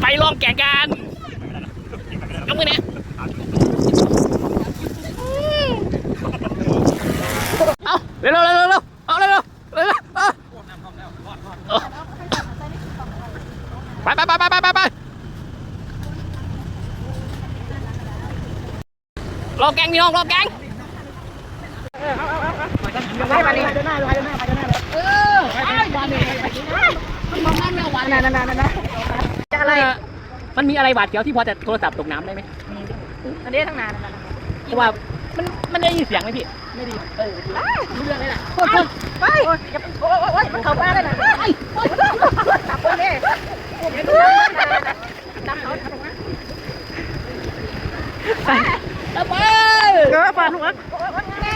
ไปลองแก่กันยกมือเนี่ยเอาเร็วเร็วเร็วเร็วเอาเร็วเร็วเร็วเอาเอาไปไปไปไปไปไปไปรอแกงพี่น้องรอแกงไปมาดิไปเดินหน้าไปเดินหน้าไปเดินหน้าเออไอ้บอลเนี่ยมันมองมันไม่เอาหวานนั่นนั่นนั่นนั่นจะอะไร มันมีอะไรหวาดเสียวที่พอจะโทรศัพท์ตกน้ำได้ไหมอันนี้ทั้งนานเพราะว่ามันมันได้ยินเสียงไหมพี่ ไม่ดีเออรู้เรื่องเลยแหละโคตรไปโอ้ยโอ้ยมันเข้าป้าได้นะไปจับคนนี้จับเขาทำไมแล้วไปเออปาดหัว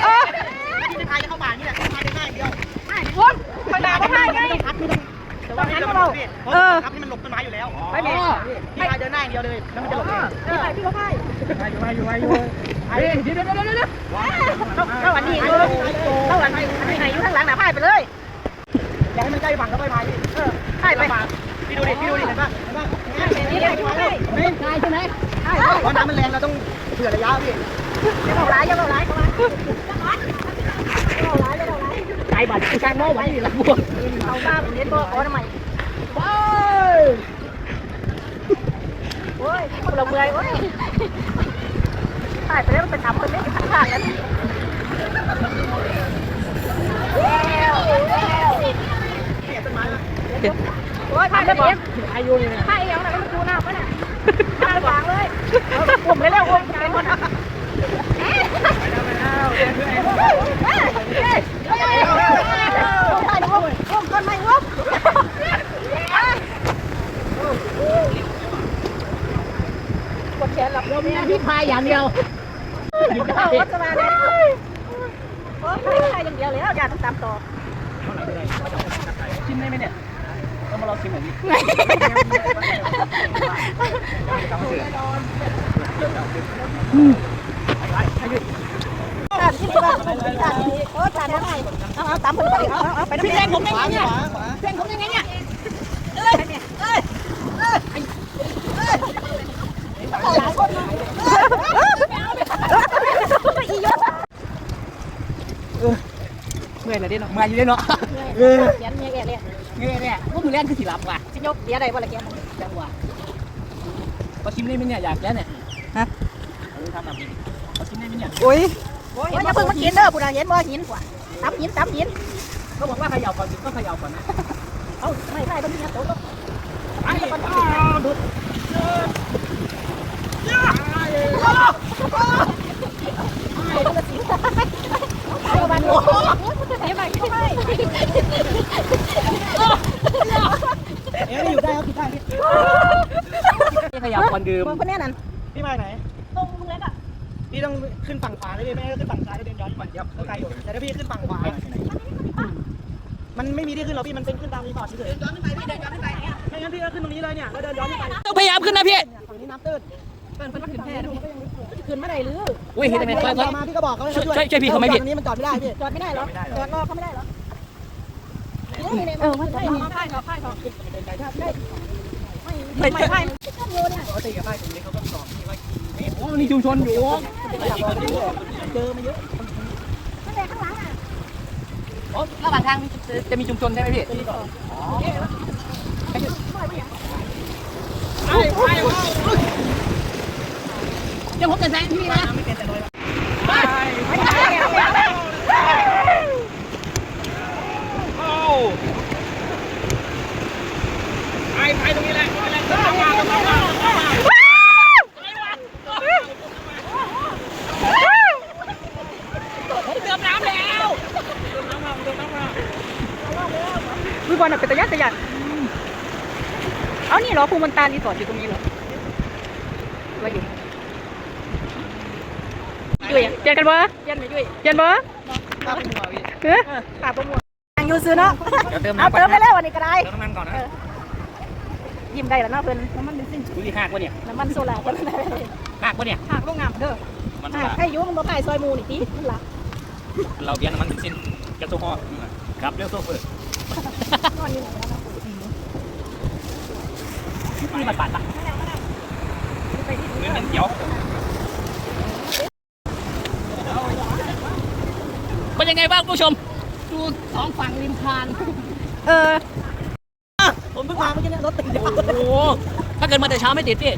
เออที่จะพายจะเข้าบ้านนี่แหละพายได้ง่ายเดียววุ้นขนาดก็พายไง ต้องหันมาเราเออครับที่มันหลบต้นไม้อยู่แล้วไปไหนพี่พายเดินหน้าอย่างเดียวเลยแล้วมันจะหลบเองเออพี่เขาพายอยู่ไปอยู่ไปอยู่เฮ้ยเดี๋ยวเดี๋ยวเดี๋ยวเดี๋ยวเข้าวันนี้เข้าวันนี้ไหนอยู่ข้างหลังน่ะพายไปเลยอย่าให้มันใกล้ฝั่งก็ไปพายพี่เออพายไปพี่ดูดิพี่ดูดิเห็นป่ะเห็นป่ะนี่เลยพี่เขาพายไม่ใช่ใช่ไหมพายเพราะน้ำมันแรงเราต้องเผื่อระยะพี่อย่าเข้าร้ายอย่าเข้าร้ายเข้ามา ใจบัตรผู้ชายมอไว้ละบวกเอาบ้าเน้นบ่ขอทำไมไปโอ้ยเราเมื่อยโอ้ยถ่ายไปแล้วมันไปทำคนนี้ขาดแล้วโอ้ยถ่ายแล้วเอ็มอายุนี่นะถ่ายอย่างนั้นมันดูหน้าปะน่ะถ่ายวางเลยผมเลยแล้วผมเป็นคน หมดแขนหลับเราเนี่ยพิพายอย่างเดียวเอาวัดสมาเลยโอ้ยใครอย่างเดียวเลยอยาต้องตามต่อชิมได้ไหมเนี่ยต้องมาลองชิมหน่อยดิตาม ที่นี่ว่าตามที่นี่โอ้ตามได้เอาเอาตามคนไปเอาเอาไปน้ำพี่แดงผมยังไงเนี่ยแดงผมยังไงเนี่ยหลายคนมาอียศเมื่อยเลยดิเนาะเมื่อยอยู่ดิเนาะเขียนเมียแกเลยเนี่ยเนี่ยพวกมือแรกคือสิรับว่ะสิยกเดียวใดบ่ละแกจังหวะก็ชิมได้ไหมเนี่ยอยากแล้วเนี่ยฮะเออทำแบบนี้ก็ชิมได้ไหมเนี่ยโอ้ย โอ้ยอย่าเพิ่งมากินเด้อผู้ใดเห็นบ่หินกว่าตับหินตับหินเขาบอกว่าเขย่าก่อนก็เขย่าก่อนนะเอาไม่ใช่ต้องมีโต๊ะไอ้ดูดเอาบ้านโอ้ไหนบ้านเข้าไปเอ๊ะอยู่ได้ครับพี่ได้พี่เขย่าก่อนดื่มมึงคนนี้นั่นพี่พายไหน ตรงมึงเล็กอะพี่ต้องขึ้นฝั่งขวาเลยพี่ไม่ ถ้าพี่ขึ้นฝั่งขวา มันไม่มีที่ขึ้นหรอกพี่ มันเป็นขึ้นตามรีสอร์ทเฉยๆเดินย้อนขึ้นไปพี่เดินย้อนขึ้นไปไม่งั้นพี่ก็ขึ้นตรงนี้เลยเนี่ย แล้วเดินย้อนขึ้นไปต้องพยายามขึ้นนะพี่ฝั่งนี้น้ำตื้นขึ้นมาได้หรืออุ้ยเห็นไหมพี่ค่อยมาพี่ก็บอกเขาช่วยช่วยช่วยพี่เขาไหมพี่ ฝั่งนี้มันจอดไม่ได้พี่ จอดไม่ได้หรอจอดรอเขาไม่ได้หรอเออไม่ใช่ไม่ใช่ไม่ใช่ไม่ใช่เขาตีกับป้ายตรงนี้เขาก็บอกพี่ว่าโอ้นี่ชุมชนอยู่ เจอมาเยอะ อระหว่างทางจะมีชุมชนใช่ไหมพี่เดี๋ยวผมจะแซงพี่นะ ไม่เป็นแต่โดย ไอ้ไปตรงนี้แหละตรงนี้แหละเกือบน้ำแล้ว วิบอลเป็นตะยันตะยันเอานี่เหรอภู มันตารีสอร์ทอยู่ตรงนี้เหรอว่าอยู่ยุ่ยเจอกันบ่ยันไม่ยุ่ยยันบ่เฮ้ยปากประมวลยังอยู่ซื้อเนาะเดี๋ยวเติมเอาน้ำก่อนเติมไปแล้ววันนี้ก็ได้ เติมน้ำมันก่อนนะยิ้มได้แล้วเนาะเพิ่นน้ำมันเบนซินอุ้ยหักวะเนี่ยน้ำมันโซล่าก็ได้หักวะเนี่ยหากโรงงานเด้อมันหากให้ยุ่มันบ่ตายซอยมูนี่ติมันละเราเบียร์น้ำมันสิ้นก๊สโซฮอล์ครับเรียกโซเฟอร์นอนอยู่ไหนแล้วนะ นี่มันปัดปะเงินเขียวเป็นยังไงบ้างผู้ชม ดูสองฝั่งริมทานเออ ผมเพิ่งมาเมื่อกี้เนี่ยรถติดอยู่โอ้โหถ้าเกิดมาแต่เช้าไม่ติดพี่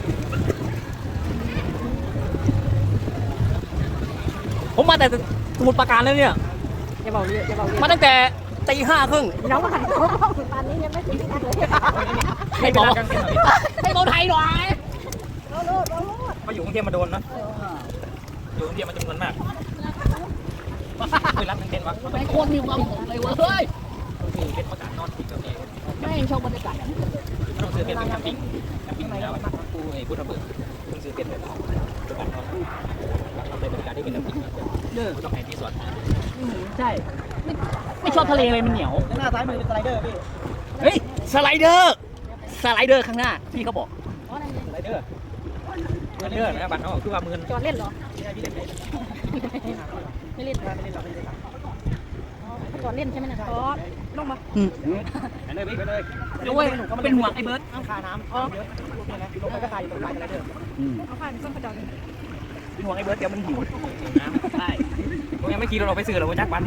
ผมมาแต่สมุทรปราการแล้วเนี่ยอย่าบอกเยอะอย่าบอกเยอะมาตั้งแต่ ตีห้าครึ่งน้องมาหันตัวห้องตอนนี้ยังไม่ถึงที่นั่นเลยให้บอกให้บอกไทยหน่อยเราโลดเราโลดมาอยู่กรุงเทพมาโดนนะอยู่กรุงเทพมาจำนวนมากเคยรับเงินเต็นวะไอ้โคตรมีความสุขเลยเว้ยเฮ้ยเป็นประกาศนอนที่กับเองไม่ชอบบรรยากาศแบบนี้ไม่ต้องซื้อเป็นเป็นแคมปิ้งแคมปิ้งแล้วกูไอ้พุทธเบิกเพิ่งซื้อเป็นแบบประกาศนอนเราเป็นบรรยากาศที่เป็นแคมปิ้งเด้อต้องให้ที่สวนใช่ ไม่ชอบทะเลเลยมันเหนียวหน้าซ้ายมือเป็นสไลเดอร์พี่เฮ้ยสไลเดอร์สไลเดอร์ข้างหน้าพี่เขาบอกสไลเดอร์สไลเดอร์นะบัตรเขาคือว่ามือจอดเล่นเหรอนี่พี่เล่นเล่นไม่เล่นไม่เล่นหรอกไม่เล่นหรอกจอดเล่นใช่ไหมนะจอดลงมาไปเลยไปเลยด้วยเป็นห่วงไอ้เบิร์ดน้ำคาน้ำอ๋อเยอะเนี่ยนะลงไปก็ตายอยู่ตรงสไลเดอร์เอาผ่านเครื่องประจอน เป็นห่วงไอ้เบิร์ดเดี๋ยวมันหิวน้ำใช่ผมยังไม่คิดเราไปซื้อหรอกว่าจักบัน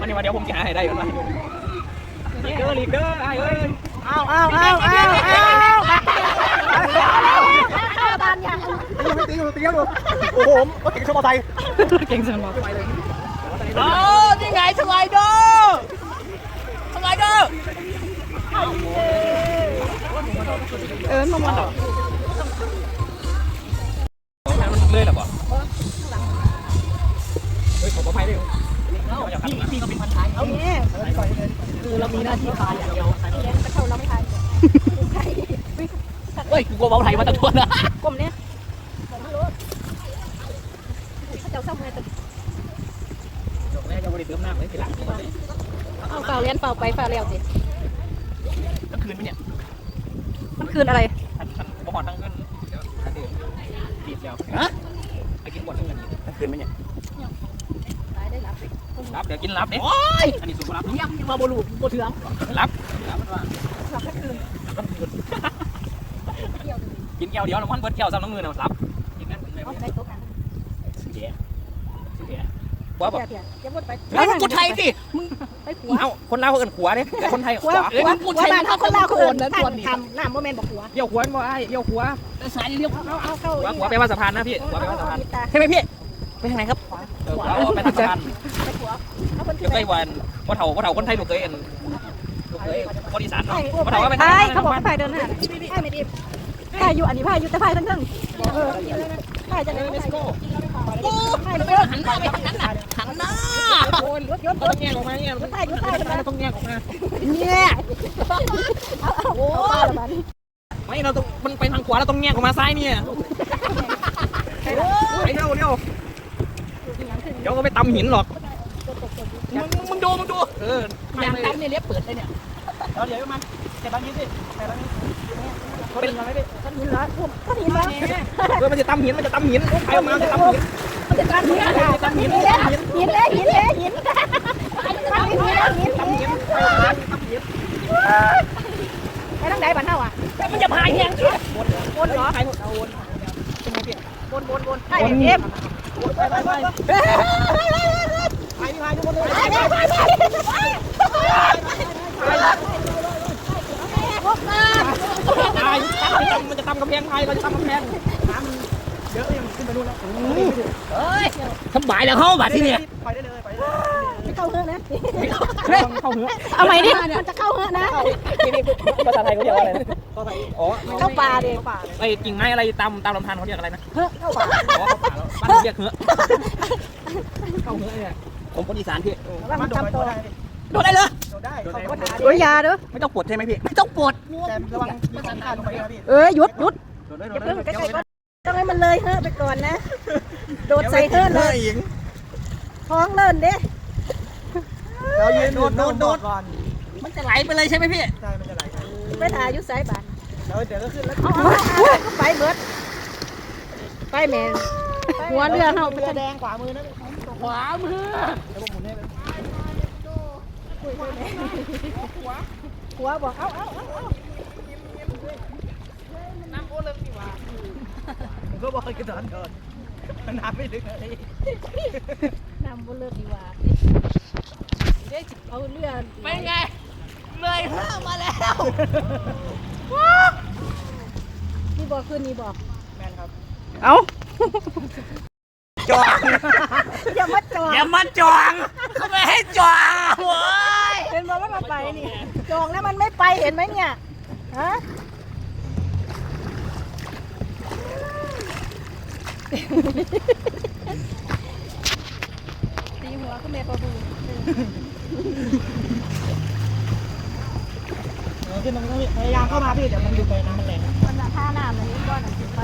วันนี้วันเดียวผมจะให้ได้กันมลีเดอร์ลีเดอร์ไอ้เอ้ยอ้าวอ้าวอ้าวอ้าวอ้าวบ้านยังตีอยู่ตีอยู่ตีอยู่โอ้โหเก่งชมอไซค์เก่งจังเลยอ๋อนี่ไงสไลเด เอาเปล่าเลี้ยนเปล่าไปเปล่าเลี้ยวสิก็คืนไปเนี่ยมันคืนอะไรทันทันบ่หอนทั้งเงินเดี๋ยวทันเดือนรีบแล้วฮะไปกินบ่อนทั้งเงินทั้งคืนไหมเนี่ยตายได้รับรับเดี๋ยวกินรับเนี่ยโอ้ยอันนี้สุดรับเนี่ยกินมาบลูบเถื่อมรับรับมันว่ารับแค่คืนรับคืนกินแก้วเดียวน้ำมันเบิดแก้วซ้ำน้ำมือนะรับกินกันเลยเอาไปโต๊ะกันสุดแย่สุดแย่ว่าแบบเดี๋ยวเดี๋ยววนไปเฮ้ยกูไทยสิ ไปขัวเอ้าคนลาวเขาเอิ้นขวาเนี่ยแต่คนไทยขัวขวาขัวกูขัวไทยบ้านเขาคนลาวเขาโอนเอิ้นะนส่วนนี้ทำน้ำโมเมนบอกขัวเดี่ยวขวาบ่ไอ้เดี่ยวขวาแต่สายเดี่ยวขวาเอาเอาเข้าขวาขวาไปว่าสะพานนะพี่ขวาไปว่าสะพานตาใช่ไหมพี่ไปทางไหนครับเออขวาไปทางสะพานไปขัวเอาคนเดี๋ยวใกล้วันว่าเถาว่าเถาคนไทยลูกเคยเอ็นลูกเคยคนอีสานเนาะว่าเถาว่าไปใช่ทางเขาบอกให้พายเดินหน้าใช่ไม่ดีพายอยู่อันนี้พายอยู่แต่พายทั้งทั้งเออพายจะไหนพายโก้โอ้พายไปเดินหันหน้าไปทางนั้นน่ะหันหน้าโอนรถยนต์ต้องแยออกมาเนี่ยรถพายรถพายมต้องแยออกมาเนี่ยโอ้ยไม่เราต้องมันไปทางขวาเราต้องแยออกมาซ้ายเนี่ยไปเร็วเร็วเดี๋ยวก็ไปตำหินหรอกมึงมึงดูมึงดูเออยางตำเนี่ยเล็บเปิดเลยเนี่ยเราเดี๋ยวมันเจ็บบางทีสิบแต่บางทีเขา เป็นอะไรพี่ก้อนหินเหรอก้อนหินเหรอเออมันจะตำหินมันจะตำหินใครออกมาจะตำหินมันจะก้อนหินก้อนหินหินเลยหินเลยหินก้อนหินเลยหินตำหินไปทางไหนบ้านเฮาอะมันจะพายแห้งวนเหรอใครหมดเอาวนเป็นไงพี่วนวนวนใช่เอ็มไปไปไปไปพี่พายทุกคนเลยไปไปไป ตายมันจะตำกำแพงไทยเราจะตำกำแพงน้ำมันเยอะยังขึ้นไปนู่นแล้วเฮ้ยสบายแล้วเข้าบัดที่เนี่ยไปได้เลยไปได้ไม่เข้าเฮือนะเข้าเหือเอาใหม่ดิมันจะเข้าเฮือนะภาษาไทยเขาเรียกว่าอะไรนะก็ไปอ๋อเข้าป่าดิไอ้กิ่งไม้อะไรตามตามลำธารเขาเรียกอะไรนะเข้าป่าอ๋อเข้าป่าแล้วบ้านเรียกเหือเข้าเหือเนี่ยผมคนอีสานพี่ว่ามันจำตัว โดนได้เลยโดนได้เข้าป่าโอ้ยยาเด้อไม่ต้องปวดใช่ไหมพี่ ไม่ต้องปวด แต่ระวังมีสันขาดลงไปนะพี่เอ้ยหยุดหยุดโดนได้โดอย่านได้เพิ่งใกล้ๆก็ต้องให้มันเลยเฮ้อไปก่อนนะ โดดใส่เฮ้อเลยหญิงท้องเลิ่นเด้เรายืนโดดโดดโดดก่อนมันจะไหลไปเลยใช่ไหมพี่ ใช่มันจะไหลไปถ่ายอยู่สายบ้านแล้วเดี๋ยวก็ขึ้นแล้วเอาเอาเอาไปเบิดไปแม่หัวเรือเฮาเรือแดงขวามือนะขวามือเดี๋ยวผมหมุนให้ คุยได้ไหมหัวหัวบอกเอ้าเอ้าเอ้าเอาน้ำโอเลิกดีว่าก็บอกกันตอนก่อนน้ำไม่ลึกอะไน้ำโอเลิกดีว่าได้จิบเอาเรือไปไงเลยเพิ่มมาแล้วนี่บอกขึ้นนี่บอกแมนครับ เอ้า จอง อย่ามาจอดอย่ามาจองเขาไม่ให้จองโว้ยเป็นบอกว่ามาไปนี่จองแล้วมันไม่ไปเห็นไหมเนี่ยฮะตีหัวก็แม่ประบูเออขึ้นตรงนี้พยายามเข้ามาพี่เดี๋ยวมันอยู่ไปน้ำมันแรง มันจะท่าน้ำเลยนี่ก้อนหนังสือไป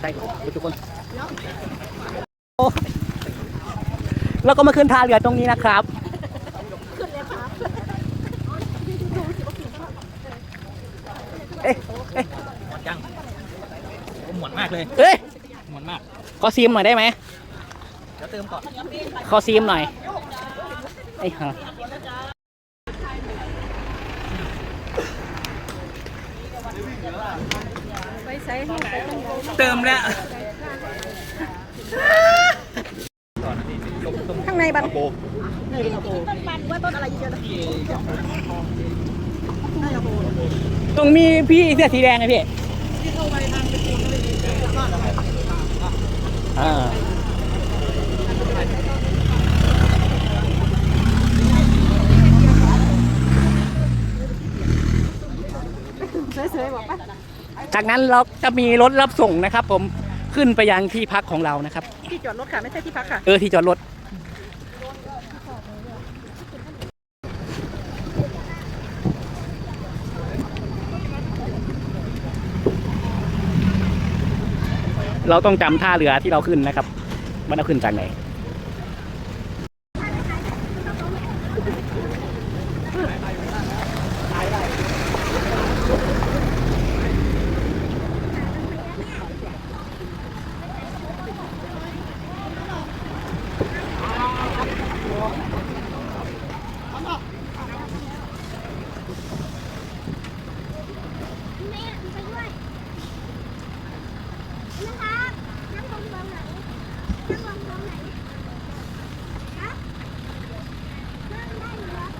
ใช่ ทุกคนโอ้แล้วก็มาขึ้นท่าเรือตรงนี้นะครับขึ้นเลยครับเอ๊ะเอ๊ะหมดยังผมหมดมากเลยเอ้ยหมดมาก ขอซีมหน่อยได้ไหมเดี๋ยวเติมก่อนขอซีมหน่อยไอ้ห่าไปใส่ให้ไปตั้งใจเติมแล้ว ข้างในบันต้นบันว่าต้นอะไรเยอะๆนะตรงมีพี่เสื้อสีแดงไงพี่อ่าสวยๆบอกป่ะจากนั้นเราจะมีรถรับส่งนะครับผม ขึ้นไปยังที่พักของเรานะครับ ที่จอดรถค่ะไม่ใช่ที่พักค่ะ เออที่จอดรถเราต้องจำท่าเรือที่เราขึ้นนะครับว่าเราขึ้นจากไหน นะครับนั่งตรงตรงไหนนั่งลงตรงไหนฮะนั่งได้อยู่แล้ว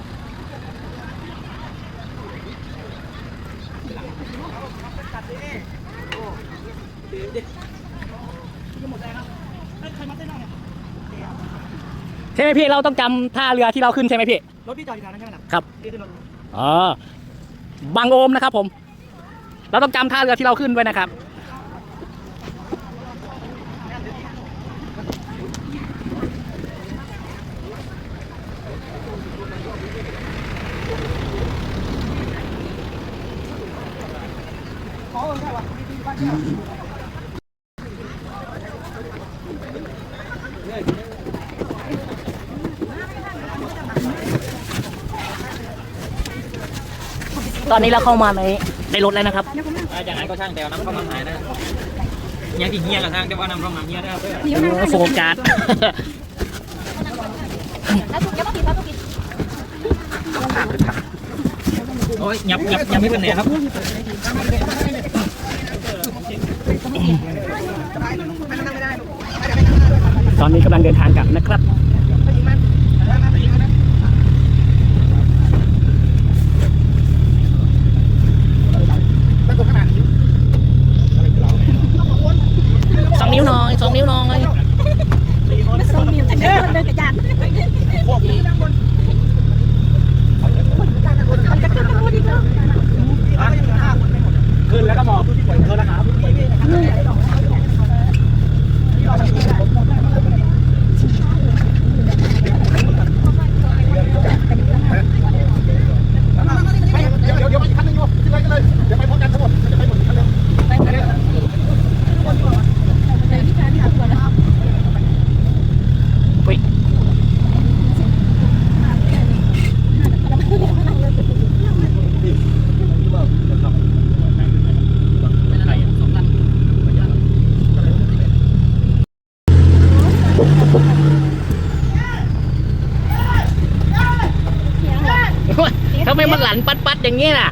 ใช่ไหมพี่เราต้องจำท่าเรือที่เราขึ้นใช่ไหมพี่รถพี่จอดอยู่แถวนั้นใช่ไหมล่ะครับพี่ขึ้นรถอ๋อบางโอมนะครับผม เราต้องจำท่าเรือที่เราขึ้นไว้นะครับ ตอนนี้เราเข้ามาในในรถแล้วนะครับถ้าอย่างนั้นก็ช่างแต่เอาน้ำเข้ามาหายนะยังที่เฮียกับทางแต่ว่าน้ำเข้ามาเฮียได้เพื่อโฟกัสแล้วถูกยังไม่ผิดแล้วถูกผิดโอ้ยยับยับยับไม่เป็นไหนครับ ตอนนี้กำลังเดินทางกลับนะครับสองนิ้วหน้อยสองนิ้วหน้อยไม่ส่งมิวจะเดินเดินกระยานมันจะขึ้นไปพูดอีกแล้ว ขึ้นแล้วก็มองเธอนะครับ เดี๋ยวเดี๋ยวเดี๋ยวไปอีกคันหนึงอยู่ขึ้นเลยกันเลย เดี๋ยวไปพร้อมกันทั้งหมดจะไปหมดอีกคันหนึง ทำไมมันหลันปัดปัดๆ อย่างนี้น่ะ